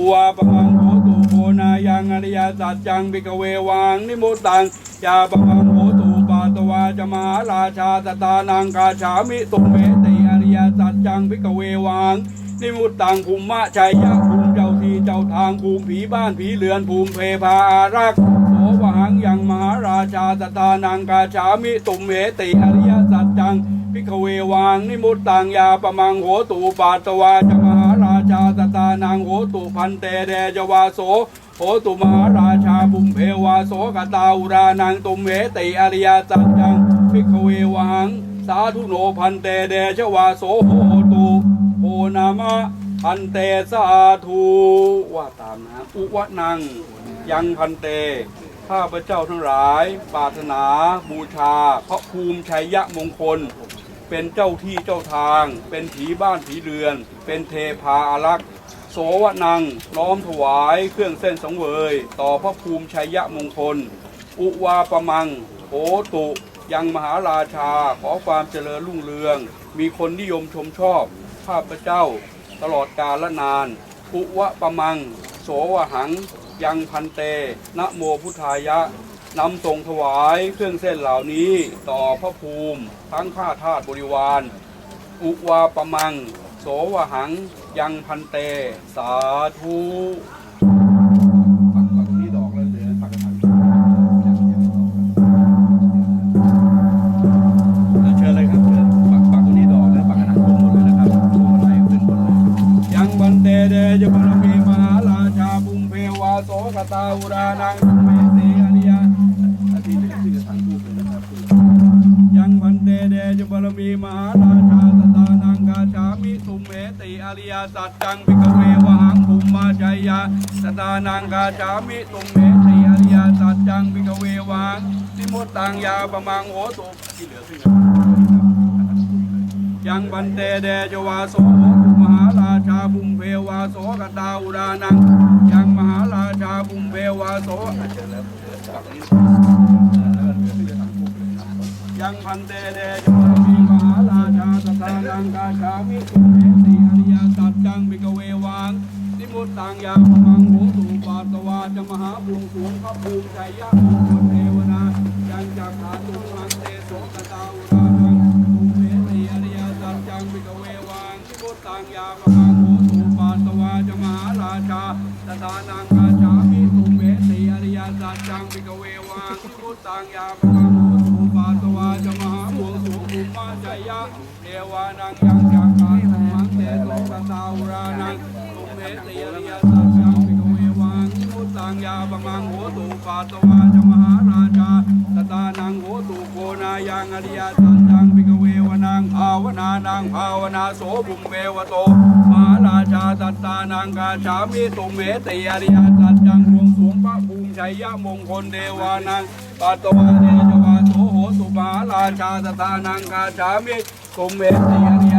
อุวาปมังโหตุโพนายังอริยสัจจังบิกเววังนิมุตตังยาปมังโหตุปาตวาจะมาราชาตตานังกาฉามิตุเมติอริยสัจจังบิกเววังนิมุตตังภูมิมะชัยยะภูมิเจ้าที่เจ้าทางภูมิผีบ้านผีเรือนภูมิเพพาอารักษ์โสวหังยังมหาราชาตตานังกาฉามิตุเมติอริยสัจจังพิกเววังนิมุตตังยาปมังโหตูปาตวาจะมหาราตตานางโหตุพันเตเดจวาโสโหตุมหาราชาบุมเพวาโสกตาอุรานังตุมเหติอริยสัจจังพิกเววังสาธุโนพันเตเดจวาโสโหตุโอนามะพันเตสาธุว่าตามนะอุวะนัง ยังพันเต ข้าพระเจ้าทั้งหลาย ปรารถนาบูชา พระภูมิชัยยะมงคล เป็นเจ้าที่เจ้าทาง เป็นผีบ้านผีเรือน เป็นเทพาอารักษ์โสวนังน้อมถวายเครื่องเส้นสังเวย ต่อพระภูมิชัยยะมงคล อุวาปมังโหตุยังมหาราชาขอความเจริญรุ่งเรือง มีคนนิยมชมชอบข้าพเจ้า ตลอดกาลนานอุวะปะมัง โสวหัง ยังพันเตนะโมพุทธายะ นำส่งถวายเครื่องเส้นเหล่านี้ต่อพระภูมิทั้งข้าทาสบริวาร อุวาปมัง โสวหัง ยังพันเต สาธุปักปักนี่ดอกแล้วเหลือปักกระถางเชิญเลยครับเชิญปักปักที่ดอกแล้วปักกระถางรวมหมดเลยนะครับรวมอะไรขึ้นหมดเลยยังบันเตเดจบารมีมหาราชาบุมเพวาโสกตาอุรานังสุเมติ ริยสัจจังปิกเววหังภูมิมาจายาตตานังกาชามิสุเมติอริยสัจจังปิกเววังนิมุตตังยาปมังโหตุที่เหลือขึ้นยังบันเตเดจวาโสโหตุมหาราชาบุมเพวาโสกตาอุรานังยังมหาราชาบุมเพวาโสยังพันเตเดจวามีมหาราชาสตานังกาชามิสุเมติอ บิกเววังนิมุตตังยาปมังโหตุปาตวาจะมหาบุญสวงพระภูมิใจยะมงคลเทวนายังจักขาตุพันเตโสกตาอุรานังภูเมติอริยสัจจังวิกเววังทิพุตังยามหาโหตุปาตวาจะมหาราชาตถานังกาจามิสุเมติอริยสัจจังวิกเววังทิพุตังยามหาโหตุปาตวาจะมหาบวงสูงภูมาจยะเทวานังยังจักขา ธรรมัตโสกตาอุรานังภูเมติอริยสัจจังวิกเววังทิพุตังยามหาโหตุปาตวาจะมหาราชาตถานังโหตุโกนายังอริยสัจจังวิกเววนังภาวนานังภาวนาโสบุมเมวโตมหาราชาตัตตานังกาชามิตุเมติอริยสัจจังรวงสวงพระภูมิชัยยะมงคลเดวานังปัตตวาเดจวาโสโหตุมหาราชาตัตตานังกาชามิตุเมติอริ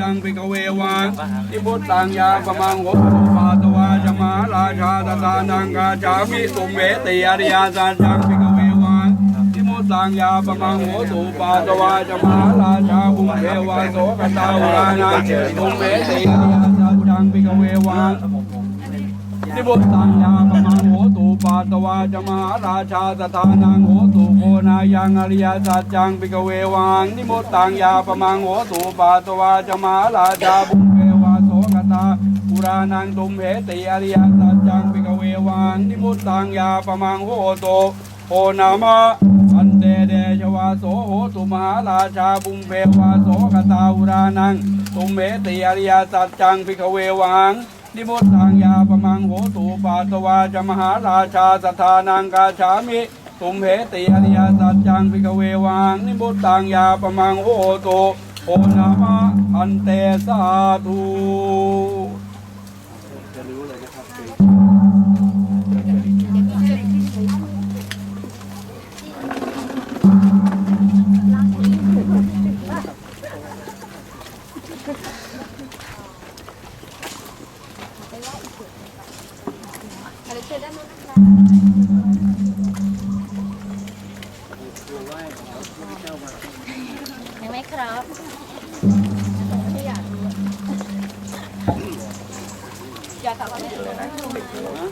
จังวิกเววังทิพุตตังยาปมังโหตุปัตวาจะมาราชาตัตานังกาชามิตุเมติอริยสัจจังวิกเววังทิมุตังยาปมังโหตุปาตวาจะมาราชาบุเทวาโสกตาวรานาเจตุเมติอริยสัจจังปิกเววาทิมุตังยาปมังโหตุปาตวาจะมาราชาสถานังโหตุ นายังอริยสัจจังปิกเววังนิมุตตังยาปมังโหตุปาตวาจะมหาราชาบุญเทวาโสกตาปุรานังตุมเหติอริยสัจจังปิกเววังนิมุตตังยาปมังโหตุโอนามะอันเตเดชวาโสโหตุมหาราชาบุมเพวาโสกตาอุรานังตุมเมติอริยสัจจังพิกเววังนิมุตตังยาปมังโหตุปาตวาจะมหาราชาสถานังกาฉามิ ตุมเหติอริยสัจจังพิกเววังนิมุตตังยาปมังโหตุโอนามะอันเตสาธุจะรู้เลยนะครับยังไหม ครับไม่อยากรู้อยากค่ะ